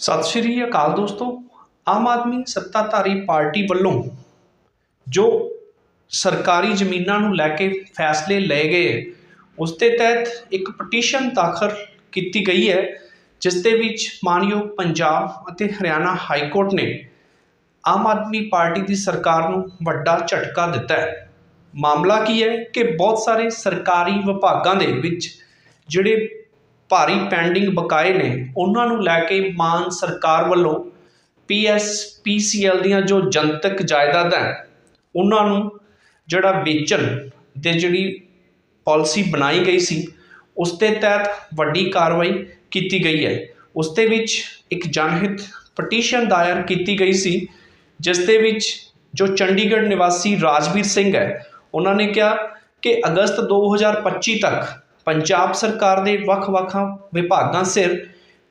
ਸਤਿ ਸ਼੍ਰੀ ਅਕਾਲ ਦੋਸਤੋ, ਆਮ ਆਦਮੀ ਸੱਤਾਧਾਰੀ ਪਾਰਟੀ ਵੱਲੋਂ ਜੋ ਸਰਕਾਰੀ ਜ਼ਮੀਨਾਂ ਨੂੰ ਲੈ ਕੇ ਫੈਸਲੇ ਲਏ ਗਏ ਉਸ ਦੇ ਤਹਿਤ ਇੱਕ ਪਟੀਸ਼ਨ ਦਾਖਲ ਕੀਤੀ ਗਈ ਹੈ, ਜਿਸ ਦੇ ਵਿੱਚ ਮਾਨਯੋਗ ਪੰਜਾਬ ਅਤੇ ਹਰਿਆਣਾ ਹਾਈ ਕੋਰਟ ਨੇ ਆਮ ਆਦਮੀ ਪਾਰਟੀ ਦੀ ਸਰਕਾਰ ਨੂੰ ਵੱਡਾ ਝਟਕਾ ਦਿੱਤਾ ਹੈ। ਮਾਮਲਾ ਕੀ ਹੈ ਕਿ ਬਹੁਤ ਸਾਰੇ ਸਰਕਾਰੀ ਵਿਭਾਗਾਂ ਦੇ ਵਿੱਚ ਜਿਹੜੇ ਭਾਰੀ ਪੈਂਡਿੰਗ ਬਕਾਏ ਨੇ। ਉਹਨਾਂ ਨੂੰ ਲੈ ਕੇ ਮਾਨ ਸਰਕਾਰ ਵੱਲੋਂ ਪੀਐਸਪੀਸੀਐਲ ਦੀਆਂ ਜੋ ਜਨਤਕ ਜਾਇਦਾਦਾਂ ਹੈ, ਉਹਨਾਂ ਨੂੰ ਜਿਹੜਾ ਵੇਚਣ ਦੇ ਜਿਹੜੀ ਪਾਲਿਸੀ ਬਣਾਈ ਗਈ ਸੀ ਉਸ ਦੇ ਤਹਿਤ ਵੱਡੀ ਕਾਰਵਾਈ ਕੀਤੀ ਗਈ ਹੈ। ਉਸ ਦੇ ਵਿੱਚ ਇੱਕ ਜਨਹਿਤ ਪਟੀਸ਼ਨ ਦਾਇਰ ਕੀਤੀ ਗਈ ਸੀ ਜਿਸ ਦੇ ਵਿੱਚ ਜੋ ਚੰਡੀਗੜ੍ਹ ਨਿਵਾਸੀ ਰਾਜਵੀਰ ਸਿੰਘ ਹੈ ਉਹਨਾਂ ਨੇ ਕਿਹਾ ਕਿ ਅਗਸਤ 2025 ਤੱਕ ਪੰਜਾਬ ਸਰਕਾਰ ਦੇ ਵੱਖ-ਵੱਖ ਵਿਭਾਗਾਂ ਸਿਰ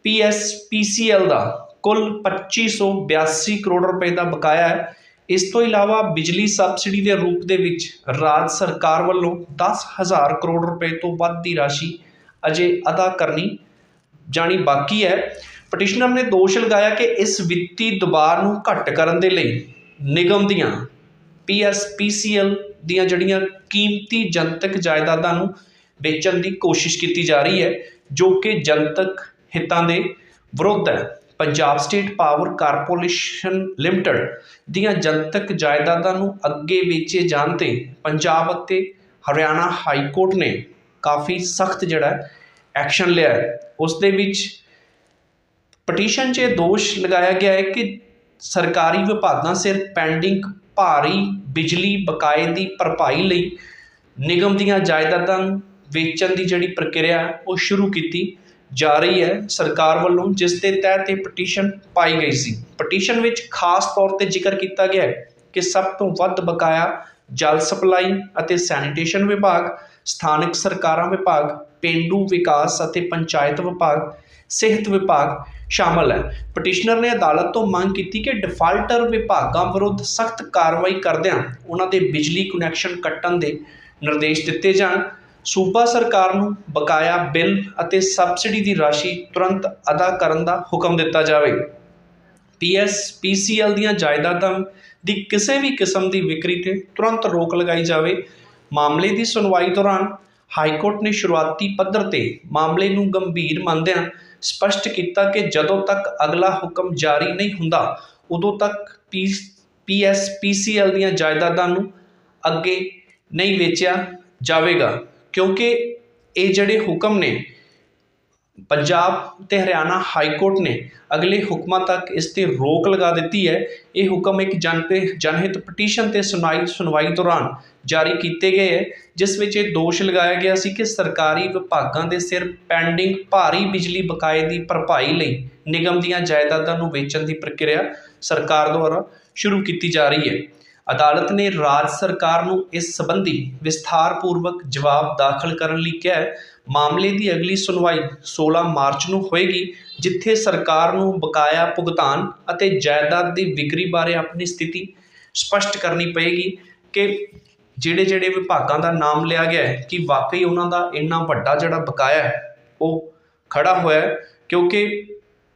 ਪੀਐਸਪੀਸੀਐਲ ਦਾ ਕੁੱਲ 2582 ਕਰੋੜ ਰੁਪਏ ਦਾ ਬਕਾਇਆ ਹੈ। ਇਸ ਤੋਂ ਇਲਾਵਾ ਬਿਜਲੀ ਸਬਸਿਡੀ ਦੇ ਰੂਪ ਦੇ ਵਿੱਚ ਰਾਜ ਸਰਕਾਰ ਵੱਲੋਂ 10000 ਕਰੋੜ ਰੁਪਏ ਤੋਂ ਵੱਧ ਦੀ ਰਾਸ਼ੀ ਅਜੇ ਅਦਾ ਕਰਨੀ ਜਾਣੀ ਬਾਕੀ ਹੈ। ਪਟੀਸ਼ਨਰ ਨੇ ਦੋਸ਼ ਲਗਾਇਆ ਕਿ ਇਸ ਵਿੱਤੀ ਦਬਾਅ ਨੂੰ ਘੱਟ ਕਰਨ ਦੇ ਲਈ ਨਿਗਮ ਦੀਆਂ ਪੀਐਸਪੀਸੀਐਲ ਦੀਆਂ ਜਿਹੜੀਆਂ ਕੀਮਤੀ ਜਨਤਕ ਜਾਇਦਾਦਾਂ ਨੂੰ ਵੇਚਣ ਦੀ ਕੋਸ਼ਿਸ਼ ਕੀਤੀ ਜਾ ਰਹੀ ਹੈ, ਜੋ ਕਿ ਜਨਤਕ ਹਿੱਤਾਂ ਦੇ ਵਿਰੁੱਧ ਹੈ। Punjab state power corporation limited ਦੀਆਂ ਜਨਤਕ ਜਾਇਦਾਦਾਂ ਨੂੰ ਅੱਗੇ ਵੇਚੇ ਜਾਣ ਤੇ ਪੰਜਾਬ ਅਤੇ ਹਰਿਆਣਾ ਹਾਈ ਕੋਰਟ ਨੇ ਕਾਫੀ ਸਖਤ ਜਿਹੜਾ ਐਕਸ਼ਨ ਲਿਆ ਹੈ। ਉਸ ਦੇ ਵਿੱਚ ਪਟੀਸ਼ਨ 'ਚ ਇਹ ਦੋਸ਼ ਲਗਾਇਆ ਗਿਆ ਹੈ ਕਿ ਸਰਕਾਰੀ ਵਿਭਾਗਾਂ ਸਿਰ ਪੈਂਡਿੰਗ ਭਾਰੀ ਬਿਜਲੀ ਬਕਾਏ ਦੀ ਭਰਪਾਈ ਲਈ ਨਿਗਮ ਦੀਆਂ ਜਾਇਦਾਦਾਂ ਨੂੰ ਵੇਚਣ ਦੀ ਜਿਹੜੀ ਪ੍ਰਕਿਰਿਆ ਹੈ, ਉਹ ਸ਼ੁਰੂ ਕੀਤੀ ਜਾ ਰਹੀ ਹੈ ਸਰਕਾਰ ਵੱਲੋਂ ਜਿਸ ਦੇ ਤਹਿਤ ਇਹ ਪਟੀਸ਼ਨ ਪਾਈ ਗਈ ਸੀ। ਪਟੀਸ਼ਨ ਵਿੱਚ ਖਾਸ ਤੌਰ ਤੇ ਜ਼ਿਕਰ ਕੀਤਾ ਗਿਆ ਹੈ ਕਿ ਸਭ ਤੋਂ ਵੱਧ ਬਕਾਇਆ ਜਲ ਸਪਲਾਈ ਅਤੇ ਸੈਨੀਟੇਸ਼ਨ ਵਿਭਾਗ ਸਥਾਨਕ ਸਰਕਾਰਾਂ ਵਿਭਾਗ ਪੇਂਡੂ ਵਿਕਾਸ ਅਤੇ ਪੰਚਾਇਤ ਵਿਭਾਗ ਸਿਹਤ ਵਿਭਾਗ ਸ਼ਾਮਲ ਹੈ। ਪਟੀਸ਼ਨਰ ਨੇ ਅਦਾਲਤ ਤੋਂ ਮੰਗ ਕੀਤੀ ਕਿ ਡਿਫਾਲਟਰ ਵਿਭਾਗਾਂ ਵਿਰੁੱਧ ਸਖਤ ਕਾਰਵਾਈ ਕਰਦਿਆਂ ਉਹਨਾਂ ਦੇ ਬਿਜਲੀ ਕੁਨੈਕਸ਼ਨ ਕੱਟਣ ਦੇ ਨਿਰਦੇਸ਼ ਦਿੱਤੇ ਜਾਣ। ਸੂਬਾ ਸਰਕਾਰ ਨੂੰ ਬਕਾਇਆ ਬਿੱਲ ਅਤੇ ਸਬਸਿਡੀ ਦੀ ਰਾਸ਼ੀ ਤੁਰੰਤ ਅਦਾ ਕਰਨ ਦਾ ਹੁਕਮ ਦਿੱਤਾ ਜਾਵੇ। ਪੀਐਸਪੀਸੀਐਲ ਦੀਆਂ ਜਾਇਦਾਦਾਂ ਦੀ ਕਿਸੇ ਵੀ ਕਿਸਮ ਦੀ ਵਿਕਰੀ ਤੇ ਤੁਰੰਤ ਰੋਕ ਲਗਾਈ ਜਾਵੇ। ਮਾਮਲੇ ਦੀ ਸੁਣਵਾਈ ਦੌਰਾਨ ਹਾਈ ਕੋਰਟ ਨੇ ਸ਼ੁਰੂਆਤੀ ਪੱਧਰ ਤੇ ਮਾਮਲੇ ਨੂੰ ਗੰਭੀਰ ਮੰਨਦਿਆਂ ਸਪਸ਼ਟ ਕੀਤਾ ਕਿ ਜਦੋਂ ਤੱਕ ਅਗਲਾ ਹੁਕਮ ਜਾਰੀ ਨਹੀਂ ਹੁੰਦਾ, ਉਦੋਂ ਤੱਕ ਪੀਐਸਪੀਸੀਐਲ ਦੀਆਂ ਜਾਇਦਾਦਾਂ ਨੂੰ ਅੱਗੇ ਨਹੀਂ ਵੇਚਿਆ ਜਾਵੇਗਾ। ਕਿਉਂਕਿ ਇਹ ਜਿਹੜੇ ਹੁਕਮ ਨੇ, ਪੰਜਾਬ ਅਤੇ ਹਰਿਆਣਾ ਹਾਈ ਕੋਰਟ ਨੇ ਅਗਲੇ ਹੁਕਮਾਂ ਤੱਕ ਇਸ ਤੇ ਰੋਕ ਲਗਾ ਦਿੱਤੀ ਹੈ। ਇਹ ਹੁਕਮ ਇੱਕ ਜਨ ਜਨਤੇ ਜਨਹਿਤ ਪਟੀਸ਼ਨ ਤੇ ਸੁਣਾਈ, ਸੁਣਵਾਈ ਦੌਰਾਨ ਜਾਰੀ ਕੀਤੇ ਗਏ ਹੈ, ਜਿਸ ਵਿੱਚ ਇਹ ਦੋਸ਼ ਲਗਾਇਆ ਗਿਆ ਸੀ ਕਿ ਸਰਕਾਰੀ ਵਿਭਾਗਾਂ ਦੇ ਸਿਰ ਪੈਂਡਿੰਗ ਭਾਰੀ ਬਿਜਲੀ ਬਕਾਏ ਦੀ ਭਰਪਾਈ ਲਈ ਨਿਗਮ ਦੀਆਂ ਜਾਇਦਾਦਾਂ ਨੂੰ ਵੇਚਣ ਦੀ ਪ੍ਰਕਿਰਿਆ ਸਰਕਾਰ ਦੁਆਰਾ ਸ਼ੁਰੂ ਕੀਤੀ ਜਾ ਰਹੀ ਹੈ। ਅਦਾਲਤ ਨੇ ਰਾਜ ਸਰਕਾਰ ਨੂੰ ਇਸ ਸੰਬੰਧੀ ਵਿਸਥਾਰਪੂਰਵਕ ਜਵਾਬ ਦਾਖਲ ਕਰਨ ਲਈ ਕਿਹਾ ਹੈ। ਮਾਮਲੇ ਦੀ ਅਗਲੀ ਸੁਣਵਾਈ 16 ਮਾਰਚ ਨੂੰ ਹੋਏਗੀ, ਜਿੱਥੇ ਸਰਕਾਰ ਨੂੰ ਬਕਾਇਆ ਭੁਗਤਾਨ ਅਤੇ ਜਾਇਦਾਦ ਦੀ ਵਿਕਰੀ ਬਾਰੇ ਆਪਣੀ ਸਥਿਤੀ ਸਪਸ਼ਟ ਕਰਨੀ ਪਏਗੀ ਕਿ ਜਿਹੜੇ ਜਿਹੜੇ ਵਿਭਾਗਾਂ ਦਾ ਨਾਮ ਲਿਆ ਗਿਆ ਹੈ ਕਿ ਵਾਕਈ ਉਹਨਾਂ ਦਾ ਇੰਨਾ ਵੱਡਾ ਜਿਹੜਾ ਬਕਾਇਆ ਹੈ, ਉਹ ਖੜਾ ਹੋਇਆ ਹੈ, ਕਿਉਂਕਿ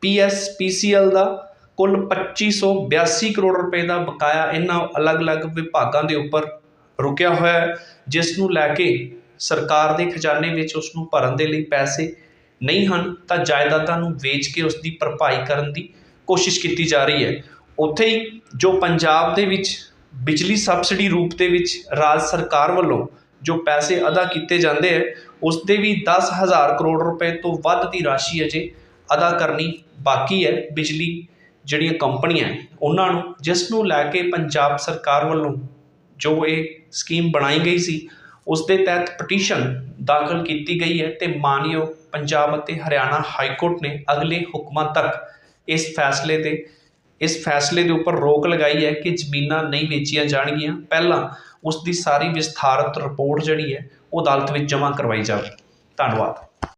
ਪੀਐਸਪੀਸੀਐਲ ਦਾ ਕੁੱਲ 2582 ਕਰੋੜ ਰੁਪਏ ਦਾ ਬਕਾਇਆ ਇਹਨਾਂ ਅਲੱਗ-ਅਲੱਗ ਵਿਭਾਗਾਂ ਦੇ ਉੱਪਰ ਰੁਕਿਆ ਹੋਇਆ ਹੈ, ਜਿਸ ਨੂੰ ਲੈ ਕੇ ਸਰਕਾਰ ਦੇ ਖਜ਼ਾਨੇ ਵਿੱਚ ਉਸ ਨੂੰ ਭਰਨ ਦੇ ਲਈ ਪੈਸੇ ਨਹੀਂ ਹਨ, ਤਾਂ ਜਾਇਦਾਦਾਂ ਨੂੰ ਵੇਚ ਕੇ ਉਸ ਦੀ ਭਰਪਾਈ ਕਰਨ ਦੀ ਕੋਸ਼ਿਸ਼ ਕੀਤੀ ਜਾ ਰਹੀ ਹੈ। ਉੱਥੇ ਹੀ ਜੋ ਪੰਜਾਬ ਦੇ ਵਿੱਚ ਬਿਜਲੀ ਸਬਸਿਡੀ ਰੂਪ ਦੇ ਵਿੱਚ ਰਾਜ ਸਰਕਾਰ ਵੱਲੋਂ ਜੋ ਪੈਸੇ ਅਦਾ ਕੀਤੇ ਜਾਂਦੇ ਹੈ ਉਸ ਦੇ ਵੀ 10000 ਕਰੋੜ ਰੁਪਏ ਤੋਂ ਵੱਧ ਦੀ ਰਾਸ਼ੀ ਅਜੇ ਅਦਾ ਕਰਨੀ ਬਾਕੀ ਹੈ। ਬਿਜਲੀ ਜਿਹੜੀਆਂ ਕੰਪਨੀਆਂ ਉਹਨਾਂ ਨੂੰ, ਜਿਸ ਨੂੰ ਲੈ ਕੇ ਪੰਜਾਬ ਸਰਕਾਰ ਵੱਲੋਂ ਜੋ ਇਹ ਸਕੀਮ ਬਣਾਈ ਗਈ ਸੀ ਉਸ ਦੇ ਤਹਿਤ ਪਟੀਸ਼ਨ ਦਾਖਲ ਕੀਤੀ ਗਈ ਹੈ ਅਤੇ ਮਾਨਯੋਗ ਪੰਜਾਬ ਅਤੇ ਹਰਿਆਣਾ ਹਾਈ ਕੋਰਟ ਨੇ ਅਗਲੇ ਹੁਕਮਾਂ ਤੱਕ ਇਸ ਫੈਸਲੇ ਤੇ, ਇਸ ਫੈਸਲੇ ਦੇ ਉੱਪਰ ਰੋਕ ਲਗਾਈ ਹੈ ਕਿ ਜ਼ਮੀਨਾਂ ਨਹੀਂ ਵੇਚੀਆਂ ਜਾਣਗੀਆਂ। ਪਹਿਲਾਂ ਉਸ ਦੀ ਸਾਰੀ ਵਿਸਥਾਰਤ ਰਿਪੋਰਟ ਜਿਹੜੀ ਹੈ, ਉਹ ਅਦਾਲਤ ਵਿੱਚ ਜਮ੍ਹਾਂ ਕਰਵਾਈ ਜਾਵੇ। ਧੰਨਵਾਦ।